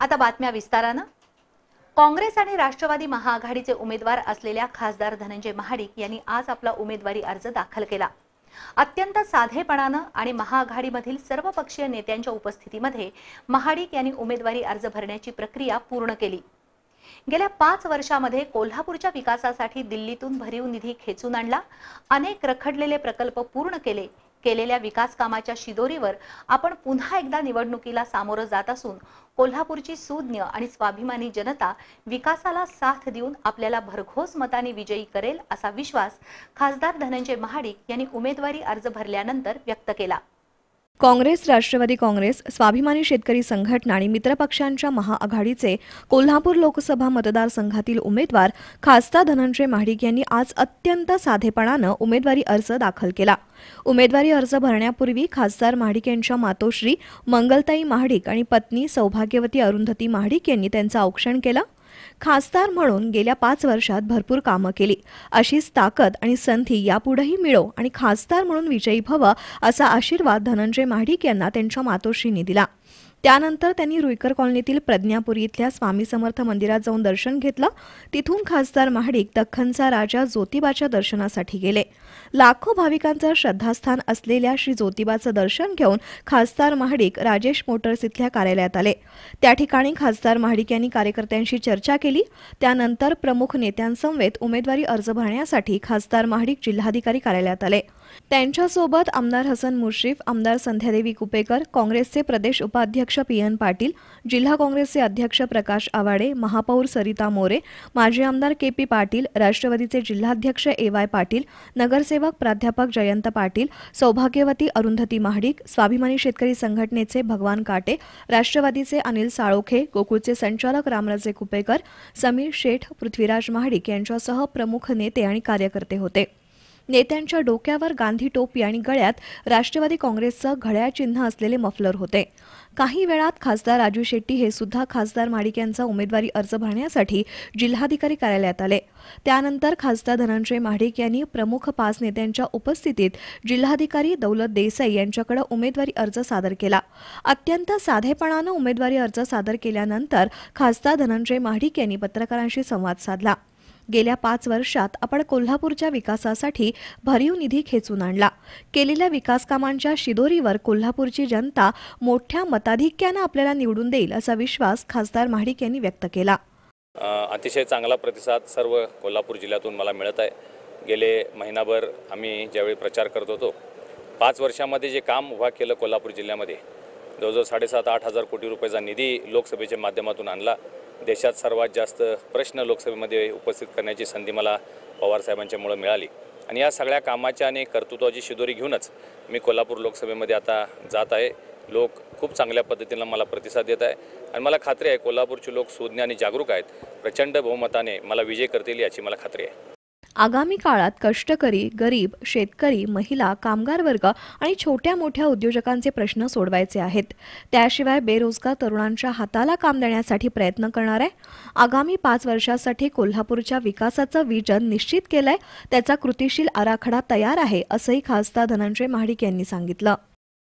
आता बातम्या विस्तारानं. काँग्रेस आणि राष्ट्रवादी महाआघाडीचे उमेदवार असलेल्या खासदार धनंजय महाडिक यांनी आज आपला उमेदवारी अर्ज दाखल केला. अत्यंत साधेपणानं आणि महाआघाडीमधील सर्वपक्षीय नेत्यांच्या उपस्थितीमध्ये महाडिक यांनी उमेदवारी अर्ज भरण्याची प्रक्रिया पूर्ण केली. गेल्या पाच वर्षामध्ये कोल्हापूरच्या विकासासाठी दिल्लीतून भरीव निधी खेचून आणला. अनेक रखडलेले प्रकल्प पूर्ण केले. केलेल्या विकास कामाच्या शिदोरीवर आपण पुन्हा एकदा निवडणुकीला सामोरं जात असून कोल्हापूरची सुज्ञ आणि स्वाभिमानी जनता विकासाला साथ देऊन आपल्याला भरघोस मताने विजयी करेल असा विश्वास खासदार धनंजय महाडिक यांनी उमेदवारी अर्ज भरल्यानंतर व्यक्त केला. काँग्रेस राष्ट्रवादी काँग्रेस स्वाभिमानी शेतकरी संघटना आणि मित्रपक्षांच्या महाआघाडीचे कोल्हापूर लोकसभा मतदारसंघातील उमेदवार खासदार धनंजय महाडिक यांनी आज अत्यंत साधेपणानं उमेदवारी अर्ज दाखल केला. उमेदवारी अर्ज भरण्यापूर्वी खासदार महाडिक यांच्या मातोश्री मंगलताई महाडिक आणि पत्नी सौभाग्यवती अरुंधती महाडिक यांनी त्यांचं औक्षण केलं. खासदार म्हणून गेल्या पाच वर्षात भरपूर कामं केली. अशीच ताकद आणि संधी यापुढेही मिळो आणि खासदार म्हणून विजयी भव असा आशीर्वाद धनंजय महाडिक यांना त्यांच्या मातोश्रींनी दिला. त्यानंतर त्यांनी रुईकर कॉलनीतील प्रज्ञापुरी इथल्या स्वामी समर्थ मंदिरात जाऊन दर्शन घेतलं. तिथून खासदार महाडिक दख्खनचा राजा ज्योतिबाच्या दर्शनासाठी गेले. लाखो भाविकांचं श्रद्धास्थान असलेल्या श्री ज्योतिबाचं दर्शन घेऊन खासदार महाडिक राजेश मोटर्स इथल्या कार्यालयात आले. त्या ठिकाणी खासदार महाडिक यांनी कार्यकर्त्यांशी चर्चा केली. त्यानंतर प्रमुख नेत्यांसमवेत उमेदवारी अर्ज भरण्यासाठी खासदार महाडिक जिल्हाधिकारी कार्यालयात आले. त्यांच्यासोबत आमदार हसन मुश्रीफ आमदार संध्यादेवी कुपेकर काँग्रेसचे प्रदेश उपाध्यक्ष पी एन पाटील जिल्हा काँग्रेसचे अध्यक्ष प्रकाश आवाडे महापौर सरिता मोरे माजी आमदार के पी पाटील राष्ट्रवादीचे जिल्हाध्यक्ष ए वाय पाटील नगरसेवक प्राध्यापक जयंत पाटील सौभाग्यवती अरुंधती महाडिक स्वाभिमानी शेतकरी संघटनेचे भगवान काटे राष्ट्रवादीचे अनिल साळोखे गोकुळचे संचालक रामराजे कुपेकर समीर शेठ पृथ्वीराज महाडिक यांच्यासह प्रमुख नेते आणि कार्यकर्ते होते. नेत्यांच्या डोक्यावर गांधी टोपी आणि गळ्यात राष्ट्रवादी काँग्रेसचं घड्याळ चिन्ह असलेले मफलर होते. काही वेळात खासदार राजू शेट्टी हे सुद्धा खासदार माडिक यांचा उमेदवारी अर्ज भरण्यासाठी जिल्हाधिकारी कार्यालयात आले. त्यानंतर खासदार धनंजय महाडिक यांनी प्रमुख पाच नेत्यांच्या उपस्थितीत जिल्हाधिकारी दौलत देसाई यांच्याकडे उमेदवारी अर्ज सादर केला. अत्यंत साधेपणानं उमेदवारी अर्ज सादर केल्यानंतर खासदार धनंजय महाडिक यांनी पत्रकारांशी संवाद साधला. गेल्या पाच वर्षात आपण कोल्हापूरच्या विकासासाठी भरीव निधी खेचून आणला. केलेल्या विकास कामांच्या शिदोरीवर कोल्हापूरची जनता मोठ्या मताधिक्यानं आपल्याला निवडून देईल असा विश्वास खासदार महाडिक यांनी व्यक्त केला. अतिशय चांगला प्रतिसाद सर्व कोल्हापूर जिल्ह्यातून मला मिळत आहे. गेले महिनाभर आम्ही ज्यावेळी प्रचार करत होतो पाच वर्षामध्ये जे काम उभा केलं कोल्हापूर जिल्ह्यामध्ये जवळजवळ साडेसात आठ हजार कोटी रुपयाचा निधी लोकसभेच्या माध्यमातून आणला. देशात सर्वात जास्त प्रश्न लोकसभेमध्ये उपस्थित करण्याची संधी मला पवारसाहेबांच्यामुळं मिळाली. आणि या सगळ्या कामाच्या आणि कर्तृत्वाची शिदोरी घेऊनच मी कोल्हापूर लोकसभेमध्ये आता जात आहे. लोक खूप चांगल्या पद्धतीनं मला प्रतिसाद देत आहे. आणि मला खात्री आहे कोल्हापूरचे लोक सुज्ञ आणि जागरूक आहेत. प्रचंड बहुमताने मला विजय करतील याची मला खात्री आहे. आगामी काळात कष्टकरी गरीब शेतकरी महिला कामगार वर्ग आणि छोट्या मोठ्या उद्योजकांचे प्रश्न सोडवायचे आहेत. त्याशिवाय बेरोजगार तरुणांच्या हाताला काम देण्यासाठी प्रयत्न करणार आहे आगामी पाच वर्षासाठी कोल्हापूरच्या विकासाचं विजन निश्चित केलंय त्याचा कृतीशील आराखडा तयार आहे असंही खासदार धनंजय महाडिक यांनी सांगितलं.